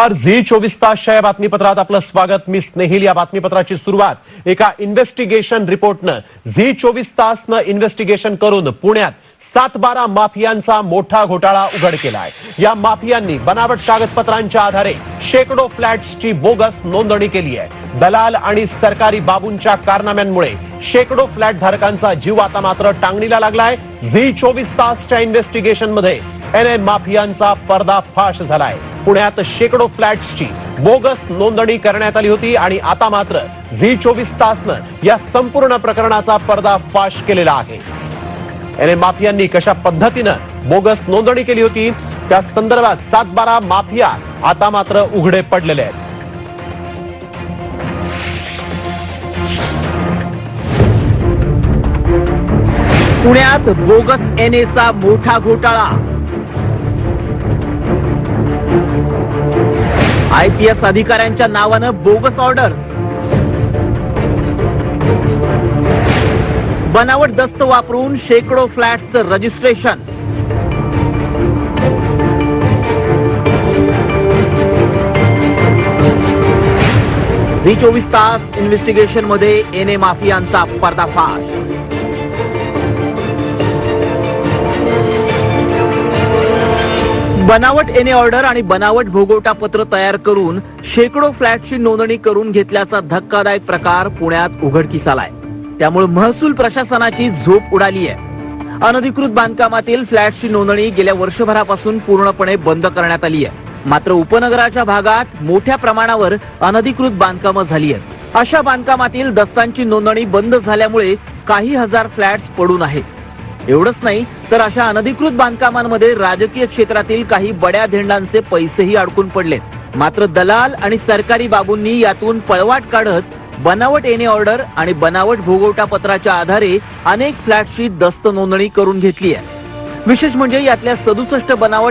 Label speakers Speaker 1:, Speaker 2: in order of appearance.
Speaker 1: नमस्कार. झी चोवीस तासच्या या बातमीपत्रात आपलं स्वागत. मी स्नेहिल. या बातमीपत्राची सुरुवात एका इन्व्हेस्टिगेशन रिपोर्टनं झी चोवीस तासनं इन्व्हेस्टिगेशन करून पुण्यात सात बारा माफियांचा मोठा घोटाळा उघड केलाय या माफियांनी बनावट कागदपत्रांच्या आधारे शेकडो फ्लॅट्सची बोगस नोंदणी केली आहे. दलाल आणि सरकारी बाबूंच्या कारनाम्यांमुळे शेकडो फ्लॅट धारकांचा जीव आता मात्र टांगणीला लागलाय झी चोवीस तासच्या इन्व्हेस्टिगेशनमध्ये एन ए माफियांचा पर्दाफाश झालाय पुण्यात शेकडो फ्लॅट्सची बोगस नोंदणी करण्यात आली होती आणि आता मात्र व्ही चोवीस तासनं या संपूर्ण प्रकरणाचा पर्दाफाश केलेला आहे. एन माफियांनी कशा पद्धतीनं बोगस नोंदणी केली होती त्या संदर्भात सात बारा माफिया आता मात्र उघडे पडलेले आहेत.
Speaker 2: पुण्यात बोगस एनएचा मोठा घोटाळा. आय पी एस अधिकाऱ्यांच्या नावानं बोगस ऑर्डर. बनावट दस्त वापरून शेकडो फ्लॅटचं रजिस्ट्रेशन. झी चोवीस तास इन्व्हेस्टिगेशनमध्ये एन ए माफियांचा पर्दाफाश. बनावट एने ऑर्डर आणि बनावट भोगवटा पत्र तयार करून शेकडो फ्लॅटची नोंदणी करून घेतल्याचा धक्कादायक प्रकार पुण्यात उघडकीस आलाय त्यामुळे महसूल प्रशासनाची झोप उडाली आहे. अनधिकृत बांधकामातील फ्लॅटची नोंदणी गेल्या वर्षभरापासून पूर्णपणे बंद करण्यात आली आहे. मात्र उपनगराच्या भागात मोठ्या प्रमाणावर अनधिकृत बांधकामं झाली आहेत. अशा बांधकामातील दस्तांची नोंदणी बंद झाल्यामुळे काही हजार फ्लॅट्स पडून आहेत. एवढंच नाही तर अशा अनधिकृत बांधकामांमध्ये राजकीय क्षेत्रातील काही बड्या धेंडांचे पैसेही अडकून पडलेत. मात्र दलाल आणि सरकारी बाबूंनी यातून पळवाट काढत बनावट एने ऑर्डर आणि बनावट भोगवटा पत्राच्या आधारे अनेक फ्लॅटची दस्त नोंदणी करून घेतली आहे. विशेष म्हणजे यातल्या सदुसष्ट बनावट